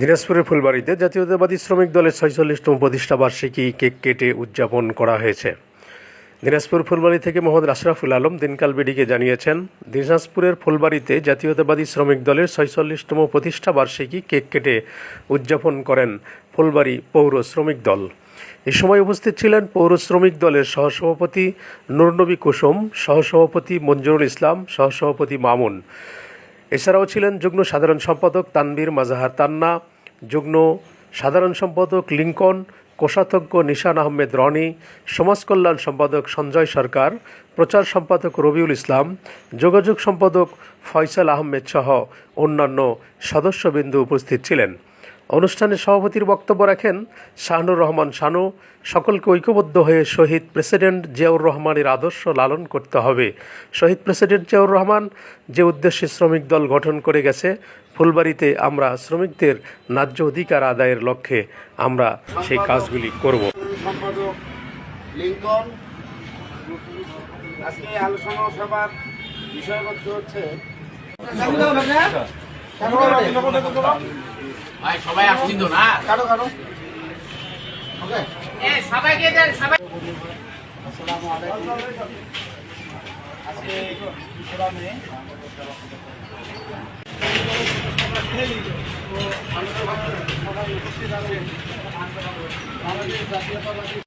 দিনাজপুরের ফুলবাড়িতে জাতীয়তাবাদী শ্রমিক দলের ছয়চল্লিশতম প্রতিষ্ঠা বার্ষিকী কেক কেটে উদযাপন করা হয়েছে। দিনাজপুর ফুলবাড়ি থেকে মোহাম্মদ আশরাফুল আলম দিনকাল বিডিকে জানিয়েছেন, দিনাজপুরের ফুলবাড়িতে জাতীয়তাবাদী শ্রমিক দলের ছয়চল্লিশতম প্রতিষ্ঠা বার্ষিকী কেক কেটে উদযাপন করেন ফুলবাড়ি পৌর শ্রমিক দল। এ সময় উপস্থিত ছিলেন পৌর শ্রমিক দলের সহসভাপতি নুরনবী কুসুম, সহসভাপতি মঞ্জুরুল ইসলাম, সহসভাপতি মামুন। এছাড়াও ছিলেন যুগ্ম সাধারণ সম্পাদক তানবীর মাজাহার তান্না, যুগ্ম সাধারণ সম্পাদক লিঙ্কন, কোষাধ্যক্ষ নিশান আহমেদ রনি সমাজকল্যাণ সম্পাদক সঞ্জয় সরকার, প্রচার সম্পাদক রবিউল ইসলাম, যোগাযোগ সম্পাদক ফয়সাল আহমেদ সহ অন্যান্য সদস্যবৃন্দ উপস্থিত ছিলেন। অনুষ্ঠানে সভাপতির বক্তব্য রাখেন শাহনুর রহমান শানু সকলকে ঐক্যবদ্ধ হয়ে শহীদ প্রেসিডেন্ট জিয়াউর রহমানের আদর্শ লালন করতে হবে শহীদ প্রেসিডেন্ট জিয়াউর রহমান যে উদ্দেশ্যে শ্রমিক দল গঠন করে গেছে ফুলবাড়িতে আমরা শ্রমিকদের ন্যায্য অধিকার আদায়ের লক্ষ্যে আমরা সেই কাজগুলি করব সম্পাদক লিঙ্কন আজকে আলোচনা সভার বিষয়বস্তু হচ্ছে ভাই সবাই আসছিল না? কারও কারও ওকে। এ সবাইকে দেন সবাই আসসালামু আলাইকুম। আজকে ইসলামে সবাই উপস্থিত আছেন আমাদের জাতীয়তাবাদী